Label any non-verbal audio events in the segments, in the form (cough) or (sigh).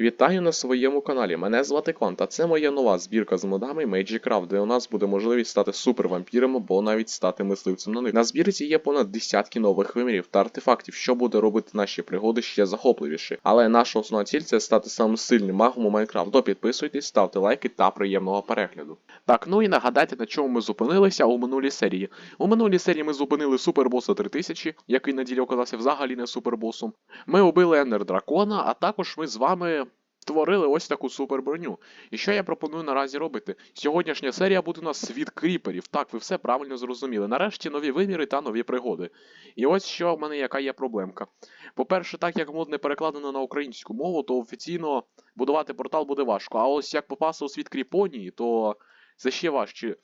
Вітаю на своєму каналі. Мене звати Кван, та це моя нова збірка з модами Magic Craft, де у нас буде можливість стати супервампіром або навіть стати мисливцем на них. На збірці є понад десятки нових вимірів та артефактів, що буде робити наші пригоди ще захопливіші. Але наша основна ціль це стати самим сильним магом у Майнкрафт. То підписуйтесь, ставте лайки та приємного перегляду. Так, ну і нагадайте, на чому ми зупинилися у минулій серії. У минулій серії ми зупинили супербоса 3000, який на ділі оказався взагалі не супербосом. Ми убили Ендер Дракона, а також ми з вами створили ось таку суперброню. І що я пропоную наразі робити? Сьогоднішня серія буде у нас світ кріперів. Так, ви все правильно зрозуміли. Нарешті нові виміри та нові пригоди. І ось що в мене яка є проблемка. По-перше, так як мод не перекладено на українську мову, то офіційно будувати портал буде важко. А ось як попасти у світ Кріпонії, то це ще важче.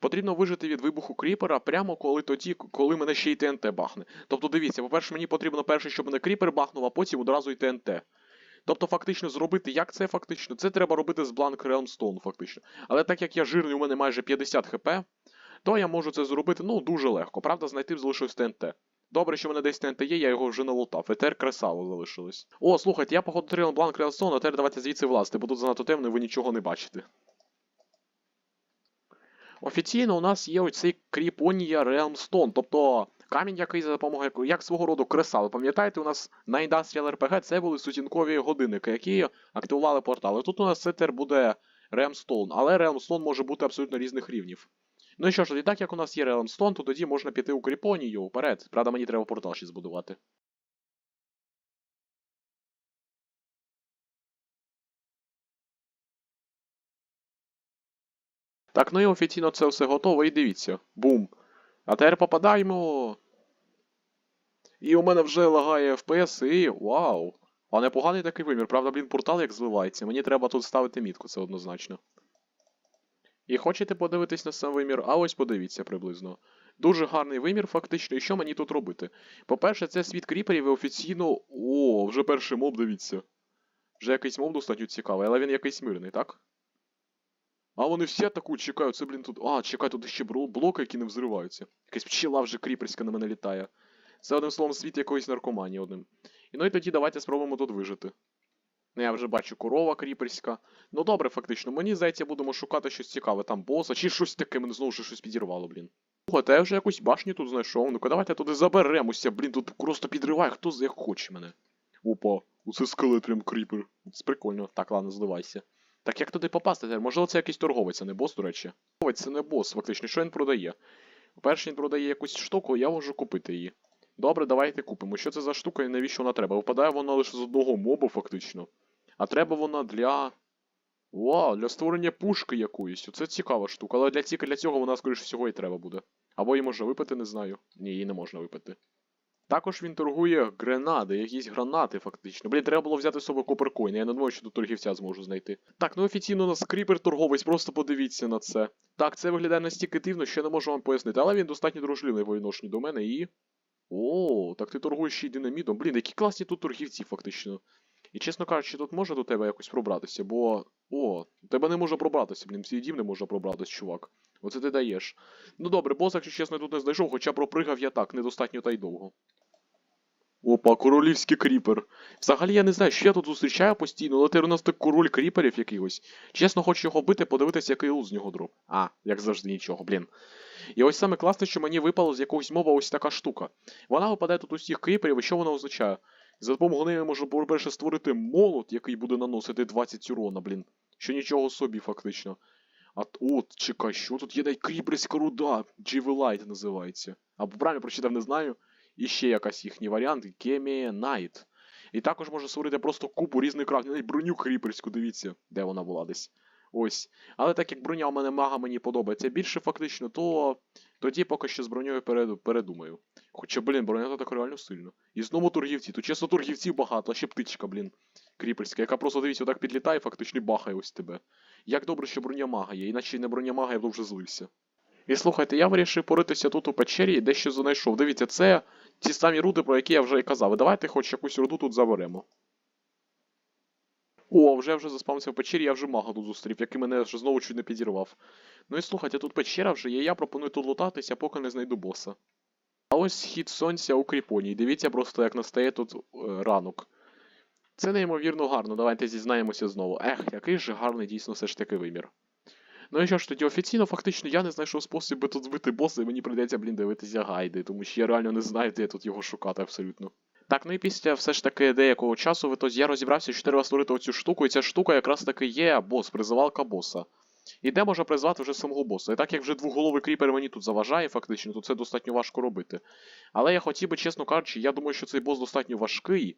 Потрібно вижити від вибуху кріпера прямо коли тоді, коли мене ще й ТНТ бахне. Тобто, дивіться, по-перше, мені потрібно перше, щоб мене кріпер бахнув, а потім одразу й ТНТ. Тобто, фактично, зробити, як це фактично? Це треба робити з Blank Realmstone, фактично. Але так як я жирний, у мене майже 50 хп, то я можу це зробити, ну, дуже легко. Правда, знайти б залишилось ТНТ. Добре, що в мене десь ТНТ є, я його вже налутав. Етер кресало залишилось. О, слухайте, я походу отримав Blank Realmstone, а тепер давайте звідси влазити, бо тут занадто темно, і ви нічого не бачите. Офіційно у нас є оцей Кріпонія Realmstone, тобто камінь, який за допомогою як свого роду креса. Пам'ятаєте, у нас на Industrial RPG це були сутінкові годинники, які активували портали. Тут у нас це тепер буде Realmstone, але Realmstone може бути абсолютно різних рівнів. Ну і що ж, і так як у нас є Realmstone, то тоді можна піти у Кріпонію вперед. Правда, мені треба портал ще збудувати. Так, ну і офіційно це все готово, і дивіться. Бум. А тепер попадаємо. І у мене вже лагає FPS, і. Вау! А непоганий такий вимір. Правда, блін, портал як зливається. Мені треба тут ставити мітку, це однозначно. І хочете подивитись на сам вимір? А ось подивіться приблизно. Дуже гарний вимір, фактично, і що мені тут робити? По-перше, це світ кріперів і офіційно. О, вже перший моб, дивіться. Вже якийсь моб достатньо цікавий, але він якийсь мирний, так? А вони всі атакують, чекають, це, блін, тут. А, чекай, тут ще блоки, які не взриваються. Якась пчела вже кріперська на мене літає. Це одним словом світ якоїсь наркоманії одним. І ну і тоді давайте спробуємо тут вижити. Ну я вже бачу корова кріперська. Ну добре, фактично, мені здається, будемо шукати щось цікаве, там боса, чи щось таке, мене знову щось підірвало, блін. Слухайте, я вже якусь башню тут знайшов. Ну-ка, давайте туди заберемося, блін, тут просто підриває, хто як хоче мене. Опа, оце скелет прям кріпер. Це прикольно. Так, ладно, зливайся. Так як туди попасти? Можливо, це якийсь торговець, а не бос, до речі. Торговець це не бос, фактично, що він продає? По-перше, він продає якусь штуку, я можу купити її. Добре, давайте купимо. Що це за штука і навіщо вона треба? Випадає вона лише з одного мобу, фактично. А треба вона для. Вау, для створення пушки якоїсь. Оце цікава штука, але для, для цього вона, скоріш всього, і треба буде. Або її можна випити, не знаю. Ні, її не можна випити. Також він торгує гренади, якісь гранати, фактично. Блін, треба було взяти з собою коперкоін, я не думаю, що тут торгівця зможу знайти. Так, ну офіційно у нас кріпер торговець, просто подивіться на це. Так, це виглядає настільки дивно, що я не можу вам пояснити, але він достатньо дружливий по відношенню до мене і. О, так ти торгуєш ще й динамітом. Блін, які класні тут торгівці, фактично. І чесно кажучи, тут може до тебе якось пробратися, бо. О, до тебе не може пробратися, блін, всі дім не може пробратися, чувак. Оце ти даєш. Ну добре, бос, якщо чесно, я тут не знайшов, хоча пропригав я так, недостатньо та й довго. Опа, королівський кріпер. Взагалі я не знаю, що я тут зустрічаю постійно, але тепер у нас так король кріперів якийсь. Чесно, хочу його бити, подивитися, який луз з нього дроп. А, як завжди, нічого, блін. І ось саме класне, що мені випало з якогось мова ось така штука. Вона випадає тут усіх кріперів, і що вона означає? За допомогою неї я можу, по-перше, створити молот, який буде наносити 20 урона, блін. Що нічого собі, фактично. А от, чекай, що тут є кріперська руда, Дживелайт називається. Або правильно прочитав, не знаю. І ще якась їхній варіант Кемія Найт. І також можна створити просто купу різних крафтів, навіть броню кріперську, дивіться, де вона була десь. Ось. Але так як броня у мене мага мені подобається більше фактично, то тоді поки що з броньою переду- передумаю. Хоча, блін, броня так реально сильно. І знову торгівці. Тут чесно торгівців багато, а ще птичка, блін, кріперська, яка просто дивіться, отак підлітає, фактично бахає ось тебе. Як добре, що броня мага є, іначе не броня мага, я б вже злився. І слухайте, я вирішив поритися тут у печері і дещо знайшов. Дивіться, це ті самі руди, про які я вже і казав. Давайте хоч якусь руду тут заберемо. О, вже вже заспавнився в печері, я вже мага тут зустрів, який мене вже знову чуть не підірвав. Ну і слухайте, тут печера вже є, я пропоную тут лутатися, поки не знайду боса. А ось схід сонця у Кріпонії. Дивіться просто, як настає тут е, ранок. Це неймовірно гарно, давайте зізнаємося знову. Ех, який же гарний дійсно все ж таки вимір. Ну і що ж тоді офіційно, фактично, я не знайшов спосіб тут збити боса, і мені прийдеться, блін, дивитися гайди, тому що я реально не знаю, де тут його шукати абсолютно. Так, ну і після все ж таки деякого часу, в я розібрався, що треба створити оцю штуку, і ця штука якраз таки є бос, призивалка боса. І де можна призвати вже самого боса. І так як вже двоголовий кріпер мені тут заважає, фактично, то це достатньо важко робити. Але я хотів би, чесно кажучи, я думаю, що цей бос достатньо важкий.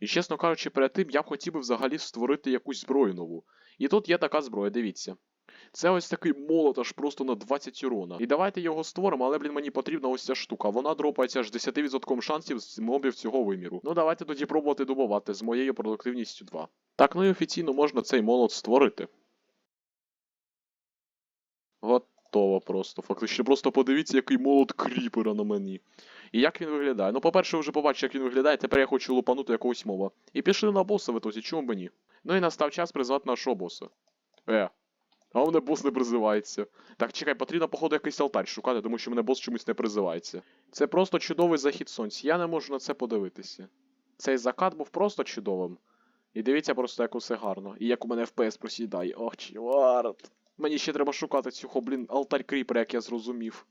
І чесно кажучи, перед тим я б хотів би взагалі створити якусь зброю нову. І тут є така зброя, дивіться. Це ось такий молот аж просто на 20 урона. І давайте його створимо, але, блін, мені потрібна ось ця штука. Вона дропається аж 10% шансів з мобів цього виміру. Ну давайте тоді пробувати добувати з моєю продуктивністю 2. Так, ну і офіційно можна цей молот створити. Готово просто. Фактично, просто подивіться, який молот кріпера на мені. І як він виглядає. Ну, по-перше, вже побачите, як він виглядає, тепер я хочу лупанути якогось моба. І пішли на боса в ітозі, чому б ні? Ну і настав час призвати нашого боса. Е. А у мене бос не призивається. Так, чекай, потрібно, походу, якийсь алтарь шукати, тому що мене бос чомусь не призивається. Це просто чудовий захід сонця. Я не можу на це подивитися. Цей закат був просто чудовим. І дивіться просто, як усе гарно. І як у мене FPS просідає. Ох, чорт. Мені ще треба шукати цього, блін, алтарь кріпера, як я зрозумів.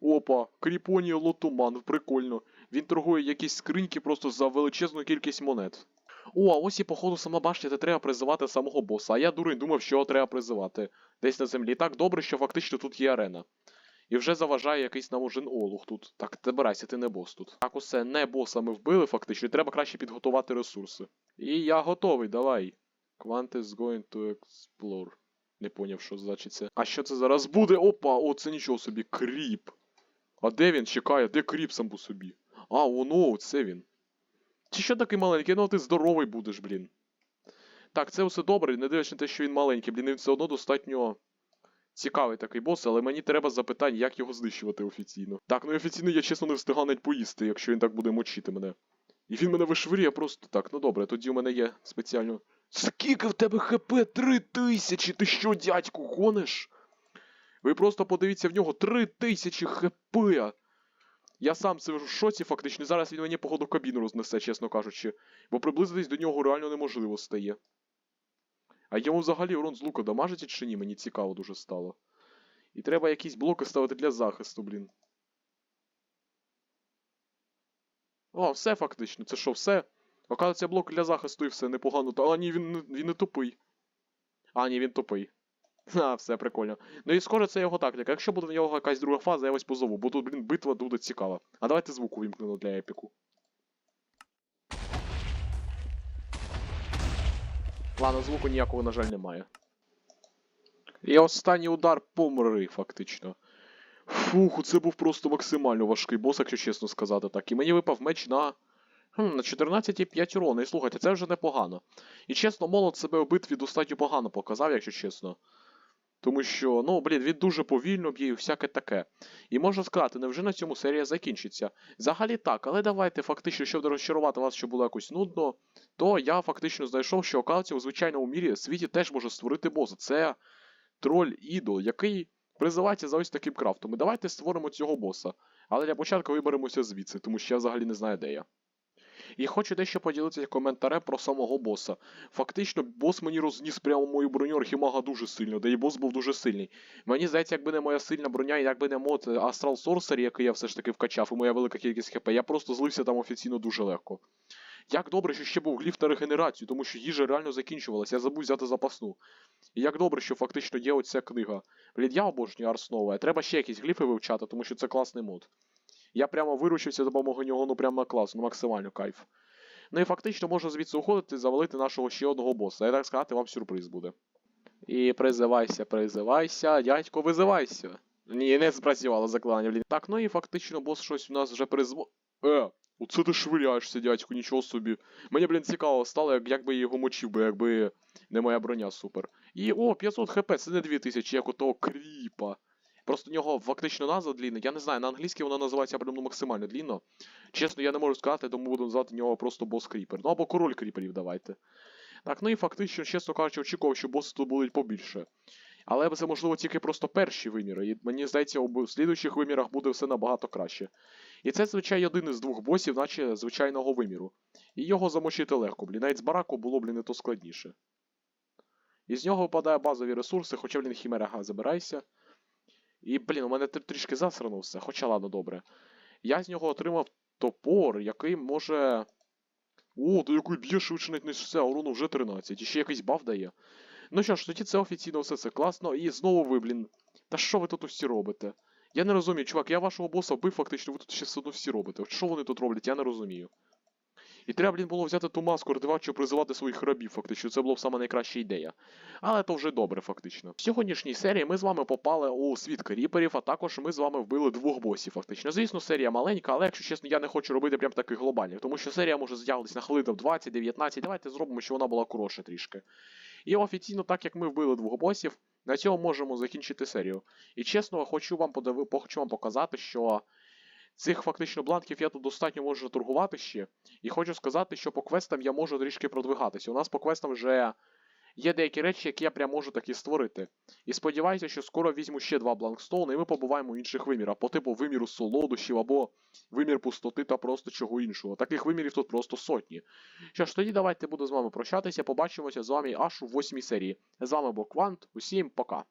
Опа, Кріпонія Лотуман, прикольно. Він торгує якісь скриньки просто за величезну кількість монет. О, а ось і походу сама башня, де треба призивати самого боса. А я дурень думав, що його треба призивати десь на землі. Так добре, що фактично тут є арена. І вже заважає якийсь наможен олух тут. Так, забирайся, ти не бос тут. Так, усе, не боса ми вбили, фактично, і треба краще підготувати ресурси. І я готовий, давай. Quant is going to explore. Не поняв, що значить це. А що це зараз буде? Опа, о, це нічого собі, кріп. А де він чекає? Де кріп сам по собі? А, воно, це він. Чи що такий маленький? Ну ти здоровий будеш, блін. Так, це все добре, не дивлячись на те, що він маленький, блін, він все одно достатньо цікавий такий бос, але мені треба запитання, як його знищувати офіційно. Так, ну і офіційно я чесно не встигав навіть поїсти, якщо він так буде мочити мене. І він мене вишвирює просто так. Ну добре, тоді у мене є спеціально. Скільки в тебе хп? Три тисячі! Ти що, дядьку, гониш? Ви просто подивіться в нього три тисячі хп! Я сам це в шоці, фактично. Зараз він мені, походу, кабіну рознесе, чесно кажучи. Бо приблизитись до нього реально неможливо стає. А йому взагалі урон з лука дамажить чи ні, мені цікаво дуже стало. І треба якісь блоки ставити для захисту, блін. О, все фактично. Це що, все? Оказується, блок для захисту і все непогано. Та а ні, він, він не тупий. А, ні, він тупий. (laughs) А, все прикольно. Ну і схоже, це його тактика. Якщо буде в нього якась друга фаза, я ось позову, бо тут, блін, битва буде цікава. А давайте звук увімкнемо для епіку. Ладно, звуку ніякого, на жаль, немає. І останній удар помри, фактично. Фух, це був просто максимально важкий бос, якщо чесно сказати так. І мені випав меч на. На 14,5 урона. І слухайте, це вже непогано. І чесно, молот себе у битві достатньо погано показав, якщо чесно. Тому що, ну, блін, він дуже повільно б'є і всяке таке. І можна сказати, невже на цьому серія закінчиться? Взагалі так, але давайте фактично, щоб розчарувати вас, що було якось нудно, то я фактично знайшов, що оказується у звичайному мірі світі теж може створити боса. Це троль ідол, який призивається за ось таким крафтом. І давайте створимо цього боса. Але для початку виберемося звідси, тому що я взагалі не знаю, де я. І хочу дещо поділитися коментарем про самого боса. Фактично, бос мені розніс прямо мою броню Архімага дуже сильно, де і бос був дуже сильний. Мені здається, якби не моя сильна броня, і якби не мод Astral Sorcery, який я все ж таки вкачав, і моя велика кількість хп, я просто злився там офіційно дуже легко. Як добре, що ще був гліф та регенерацію, тому що їжа реально закінчувалася, я забув взяти запасну. І як добре, що фактично є оця книга. Блін, я обожнюю Арснова, треба ще якісь гліфи вивчати, тому що це класний мод. Я прямо виручився за допомогою нього, ну прямо на клас, ну максимально кайф. Ну і фактично можна звідси уходити і завалити нашого ще одного боса. Я так сказати, вам сюрприз буде. І призивайся, призивайся, дядько, визивайся. Ні, не спрацювало заклання, блін. Так, ну і фактично бос щось у нас вже призво. Е, оце ти швиряєшся, дядько, нічого собі. Мені, блін, цікаво стало, як, якби я його мочив би, якби не моя броня супер. І о, 500 хп, це не 2000, як у того кріпа. Просто у нього фактично назва длінна. Я не знаю, на англійській вона називається прям ну, максимально длінно. Чесно, я не можу сказати, тому буду називати нього просто бос кріпер. Ну або король кріперів давайте. Так, ну і фактично, чесно кажучи, очікував, що боси тут будуть побільше. Але це можливо тільки просто перші виміри. І мені здається, у слідуючих вимірах буде все набагато краще. І це, звичайно, один із двох босів, наче звичайного виміру. І його замочити легко, блін. Навіть з бараку було, блін, не то складніше. І з нього випадає базові ресурси, хоча, блін, хімера забирайся. І, блін, у мене трішки засрано все, хоча ладно, добре. Я з нього отримав топор, який може. О, то який б'є швидше навіть не все, урону вже 13. І ще якийсь баф дає. Ну що ж, тоді це офіційно все це класно. І знову ви, блін. Та що ви тут усі робите? Я не розумію, чувак, я вашого боса вбив, фактично, ви тут ще все одно всі робите. Що вони тут роблять, я не розумію. І треба, блін, було взяти ту маску редивачу призивати своїх рабів, фактично, це була б саме найкраща ідея. Але то вже добре, фактично. В сьогоднішній серії ми з вами попали у світ кріперів, а також ми з вами вбили двох босів, фактично. Звісно, серія маленька, але якщо чесно, я не хочу робити прям таких глобальних, тому що серія може з'явитися на хвилин 20-19. Давайте зробимо, щоб вона була коротша трішки. І офіційно, так як ми вбили двох босів, на цьому можемо закінчити серію. І чесно, хочу вам подиви... хочу вам показати, що цих фактично бланків я тут достатньо можу торгувати ще. І хочу сказати, що по квестам я можу трішки продвигатися. У нас по квестам вже є деякі речі, які я прям можу таки створити. І сподіваюся, що скоро візьму ще два бланкстоуни, і ми побуваємо в інших вимірах, по типу виміру солодощів або вимір пустоти та просто чого іншого. Таких вимірів тут просто сотні. Що ж, тоді давайте буду з вами прощатися. Побачимося з вами аж у восьмій серії. З вами був Квант. Усім пока.